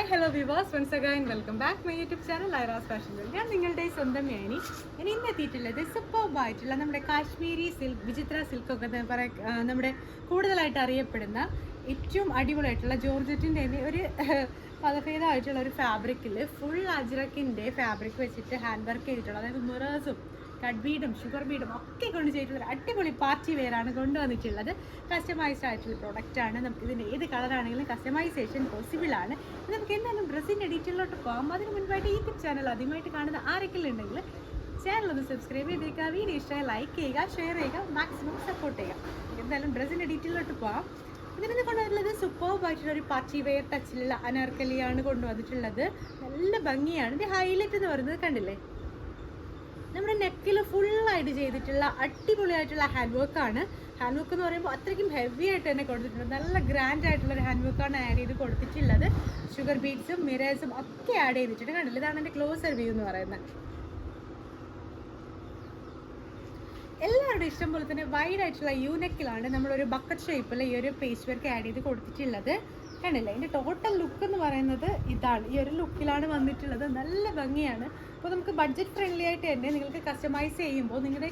Hi hello വിവാസ് once again welcome back my YouTube channel Aira's fashion ഞാൻ നിങ്ങളുടെ സ്വന്തം മേനി. ഞാൻ ഇന്ന് എത്തിയിട്ടുള്ളത് സൂപ്പർബ് ആയിട്ടുള്ള നമ്മുടെ കാശ്മീരി സിൽക്ക് വിചിത്ര സിൽക്ക് ഒക്കെ എന്ന് പറയാ നമ്മുടെ കൂടുതലായിട്ട് അറിയപ്പെടുന്ന ഏറ്റവും അടിപൊളിയായിട്ടുള്ള ജോർജറ്റിന്റെ ഒരു പദഭേദമായിട്ടുള്ള ഒരു ഫാബ്രിക്കിൽ ഫുൾ അജ്രക്കിന്റെ ഫാബ്രിക് വെച്ചിട്ട് ഹാൻഡ് വർക്ക് ചെയ്തിട്ടുള്ള അതായത് മിറേഴ്സും കട്ട് ബീഡും ഷുഗർ ബീഡും ഒക്കെ കൊണ്ട് ചെയ്തിട്ടുള്ള അടിപൊളി പാർട്ടി വെയർ ആണ് കൊണ്ടുവന്നിട്ടുള്ളത്. കസ്റ്റമൈസ്ഡ് ആയിട്ടുള്ള പ്രൊഡക്റ്റാണ് നമുക്ക് ഇതിന്റെ ഏത് കളറാണെങ്കിലും കസ്റ്റമൈസേഷൻ പോസിബിൾ ആണ്. നമുക്ക് എന്തായാലും ഡ്രസ്സിന്റെ ഡീറ്റെയിലോട്ട് പോകാം. അതിന് മുൻപായിട്ട് യൂട്യൂബ് ചാനൽ ആദ്യമായിട്ട് കാണുന്ന ആരെങ്കിലും ഉണ്ടെങ്കിൽ ചാനൽ ഒന്ന് സബ്സ്ക്രൈബ് ചെയ്തേക്കുക. വീഡിയോ ഇഷ്ടമായി ലൈക്ക് ചെയ്യുക ഷെയർ ചെയ്യുക മാക്സിമം സപ്പോർട്ട് ചെയ്യുക. എന്തായാലും ഡ്രസ്സിന്റെ ഡീറ്റെയിലോട്ട് പോകാം. ഇതിന് കൊണ്ടുവന്നിട്ടുള്ളത് സൂപ്പർബ് ആയിട്ടുള്ള ഒരു പാർട്ടി വെയർ ടച്ചിലുള്ള അനാർക്കലിയാണ് കൊണ്ടുവന്നിട്ടുള്ളത്. നല്ല ഭംഗിയാണ്. ഇത് ഹൈലൈറ്റ് എന്ന് പറയുന്നത് കണ്ടില്ലേ? നമ്മുടെ നെക്കിൽ ഫുള്ളായിട്ട് ചെയ്തിട്ടുള്ള അടിപൊളിയായിട്ടുള്ള ഹാൻഡ് വർക്കാണ് ഹാൻഡ് വർക്ക് എന്ന് പറയുമ്പോൾ അത്രയ്ക്കും ഹെവി ആയിട്ട് തന്നെ കൊടുത്തിട്ടുണ്ട്. നല്ല ഗ്രാൻഡ് ആയിട്ടുള്ള ഒരു ഹാൻഡ് വർക്കാണ് ആഡ് ചെയ്ത് കൊടുത്തിട്ടുള്ളത്. ഷുഗർ ബീഡ്സും മിറേഴ്സും ഒക്കെ ആഡ് ചെയ്തിട്ടുണ്ട്. കണ്ടില്ല? ഇതാണ് എന്റെ ക്ലോസർ വ്യൂ എന്ന് പറയുന്നത്. എല്ലാവരുടെ ഇഷ്ടം പോലെ തന്നെ വൈഡ് ആയിട്ടുള്ള യൂനെക്കിലാണ് നമ്മളൊരു ബക്കറ്റ് ഷേപ്പിൽ ഈ ഒരു ഫേസ് വർക്ക് ആഡ് ചെയ്ത് കൊടുത്തിട്ടുള്ളത്. കണ്ടില്ലേ. ഇതിന്റെ ടോട്ടൽ ലുക്ക് എന്ന് പറയുന്നത് ഇതാണ്. ഈ ഒരു ലുക്കിലാണ് വന്നിട്ടുള്ളത്. നല്ല ഭംഗിയാണ്. അപ്പോൾ നമുക്ക് ബഡ്ജറ്റ് ഫ്രണ്ട്ലി ആയിട്ട് തന്നെ നിങ്ങൾക്ക് കസ്റ്റമൈസ് ചെയ്യുമ്പോൾ നിങ്ങളുടെ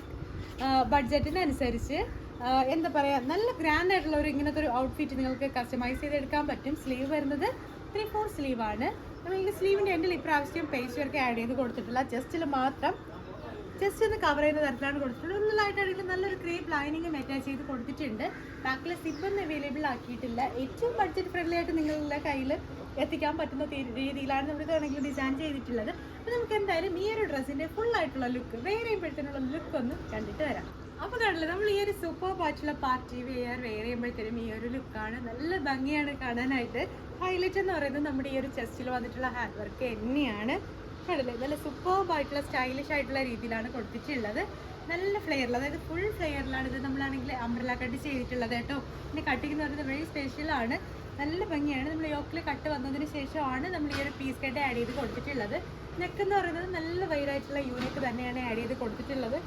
ബഡ്ജറ്റിനനുസരിച്ച് എന്താ പറയുക നല്ല ഗ്രാൻഡ് ആയിട്ടുള്ള ഒരു ഇങ്ങനത്തെ ഒരു ഔട്ട്ഫിറ്റ് നിങ്ങൾക്ക് കസ്റ്റമൈസ് ചെയ്തെടുക്കാൻ പറ്റും. സ്ലീവ് വരുന്നത് ത്രീ ഫോർ സ്ലീവ് ആണ്. നമ്മൾ ഈ സ്ലീവിന്റെ എൻഡിൽ ഇപ്രാവശ്യം പേസ്റ്റ് വർക്ക് ആഡ് ചെയ്ത് കൊടുത്തിട്ടില്ല ജസ്റ്റിൽ മാത്രം ജസ്റ്റ് ഒന്ന് കവർ ചെയ്യുന്ന തരത്തിലാണ് കൊടുത്തിട്ടുള്ളത്. ഉള്ളിലായിട്ടാണെങ്കിൽ നല്ലൊരു ക്രീം ലൈനിങ്ങും അറ്റാച്ച് ചെയ്ത് കൊടുത്തിട്ടുണ്ട്. ബാക്കിലെ സിപ്പൊന്നും അവൈലബിൾ ആക്കിയിട്ടില്ല. ഏറ്റവും ബഡ്ജറ്റ് ഫ്രണ്ട്ലി ആയിട്ട് നിങ്ങളുടെ കയ്യിൽ എത്തിക്കാൻ പറ്റുന്ന രീതിയിലാണ് നമ്മൾ ഇതാണെങ്കിൽ ഡിസൈൻ ചെയ്തിട്ടുള്ളത്. അപ്പോൾ നമുക്ക് എന്തായാലും ഈ ഒരു ഡ്രസ്സിന്റെ ആയിട്ടുള്ള ലുക്ക് വേറെ ലുക്ക് ഒന്ന് കണ്ടിട്ട് വരാം. അപ്പോൾ കാണില്ല നമ്മൾ ഈ ഒരു സൂപ്പർ ആയിട്ടുള്ള പാർട്ടി വെയർ വെയർ ചെയ്യുമ്പോഴത്തേനും ഈ ഒരു ലുക്കാണ് നല്ല ഭംഗിയാണ് കാണാനായിട്ട്. ഹൈലൈറ്റ് എന്ന് പറയുന്നത് നമ്മുടെ ഈ ഒരു ചെസ്റ്റിൽ വന്നിട്ടുള്ള ഹാൻഡ് വർക്ക് തന്നെയാണ്. കണ്ടില്ലേ? നല്ല സൂപ്പർബായിട്ടുള്ള സ്റ്റൈലിഷ് ആയിട്ടുള്ള രീതിയിലാണ് കൊടുത്തിട്ടുള്ളത്. നല്ല ഫ്ലെയറിൽ അതായത് ഫുൾ ഫ്ലെയറിലാണ് ഇത് നമ്മളാണെങ്കിൽ അംബ്രല കട്ട് ചെയ്തിട്ടുള്ളത് കേട്ടോ. പിന്നെ കട്ടിങ് എന്ന് പറയുന്നത് വെരി സ്പെഷ്യലാണ് നല്ല ഭംഗിയാണ്. നമ്മൾ യോക്കിൽ കട്ട് വന്നതിന് ശേഷമാണ് നമ്മൾ ഈ ഒരു പീസ് കട്ട് ആഡ് ചെയ്ത് കൊടുത്തിട്ടുള്ളത്. നെക്ക് എന്ന് പറയുന്നത് നല്ല വൈറായിട്ടുള്ള യൂണിക്ക് തന്നെയാണ് ആഡ് ചെയ്ത് കൊടുത്തിട്ടുള്ളത്.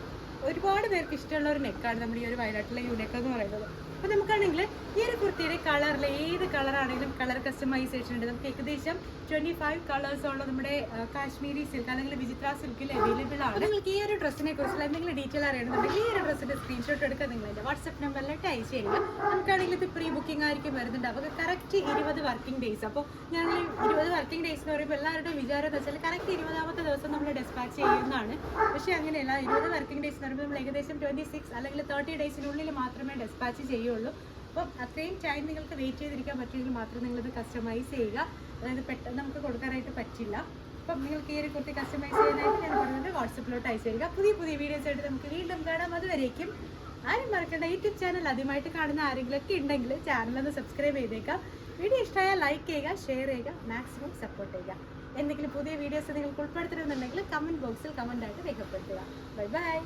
ഒരുപാട് പേർക്ക് ഇഷ്ടമുള്ള ഒരു നെക്കാണ് നമ്മൾ ഈ ഒരു വയനാട്ടിലെ യൂണിക്ക് എന്ന് പറയുന്നത്. അപ്പോൾ നമുക്കാണെങ്കിൽ ഈ ഒരു കുർത്തിയുടെ കളറിൽ ഏത് കളറാണെങ്കിലും കളർ കസ്റ്റമൈസേഷൻ ഉണ്ട്. നമുക്ക് ഏകദേശം ട്വന്റി ഫൈവ് കളേഴ്സോളം നമ്മുടെ കാശ്മീരി സിൽക്ക് അല്ലെങ്കിൽ വിചിത്ര സിൽക്കിൽ അവൈലബിൾ ആണ്. നിങ്ങൾക്ക് ഈ ഒരു ഡ്രസ്സിനെ കുറിച്ചുള്ള എന്തെങ്കിലും ഡീറ്റെയിൽ അറിയണമെന്നുണ്ടെങ്കിൽ ഈ ഒരു ഡ്രസ്സിന്റെ സ്ക്രീൻഷോട്ട് എടുക്കുക നിങ്ങൾ എന്റെ വാട്സപ്പ് നമ്പറിലോട്ട് അയച്ചു തരിക നമുക്കാണെങ്കിൽ ഇത് പ്രീ ബുക്കിംഗ് ആയിരിക്കും വരുന്നുണ്ട്. അപ്പോൾ കറക്റ്റ് ഇരുപത് വർക്കിംഗ് ഡേയ്സ് അപ്പോൾ ഞങ്ങൾ ഇരുപത് വർക്കിംഗ് ഡേയ്സ് എന്ന് പറയുമ്പോൾ എല്ലാവരുടെയും വിചാരം എന്ന് വെച്ചാൽ കറക്റ്റ് ഇരുപതാമത്തെ ദിവസം നമ്മൾ ഡിസ്പാച്ച് ചെയ്യുന്നതാണ്. പക്ഷേ അങ്ങനെയല്ല ഇരുപത് വർക്കിംഗ് ഡേയ്സ് എന്ന് പറയുമ്പോൾ നമ്മൾ ഏകദേശം ട്വന്റി സിക്സ് അല്ലെങ്കിൽ തേർട്ടി ഡേയ്സിനുള്ളിൽ മാത്രമേ ഡെസ്പാച്ച് ചെയ്യുള്ളൂ അപ്പം അത്രയും ടൈം നിങ്ങൾക്ക് വെയിറ്റ് ചെയ്തിരിക്കാൻ പറ്റുമെങ്കിൽ മാത്രം നിങ്ങളിത് കസ്റ്റമൈസ് ചെയ്യുക. അതായത് പെട്ടെന്ന് നമുക്ക് കൊടുക്കാനായിട്ട് പറ്റില്ല. അപ്പം നിങ്ങൾക്ക് ഈ ഒരു കുർത്തി കസ്റ്റമൈസ് ചെയ്യാനായിട്ട് ഞാൻ പറഞ്ഞത് വാട്സപ്പിലോട്ട് അയച്ചു തരിക. പുതിയ പുതിയ വീഡിയോസ് ആയിട്ട് നമുക്ക് വീണ്ടും കാണാം. അതുവരേക്കും ആരും മറക്കേണ്ട. യൂട്യൂബ് ചാനൽ ആദ്യമായിട്ട് കാണുന്ന ആരെങ്കിലുമൊക്കെ ഉണ്ടെങ്കിൽ ചാനലൊന്ന് സബ്സ്ക്രൈബ് ചെയ്തേക്കാം. വീഡിയോ ഇഷ്ടമായാൽ ലൈക്ക് ചെയ്യുക ഷെയർ ചെയ്യുക മാക്സിമം സപ്പോർട്ട് ചെയ്യുക. എന്തെങ്കിലും പുതിയ വീഡിയോസ് നിങ്ങൾക്ക് ഉൾപ്പെടുത്തണമെന്നുണ്ടെങ്കിൽ കമന്റ് ബോക്സിൽ കമന്റായിട്ട് രേഖപ്പെടുത്തുക. Bye bye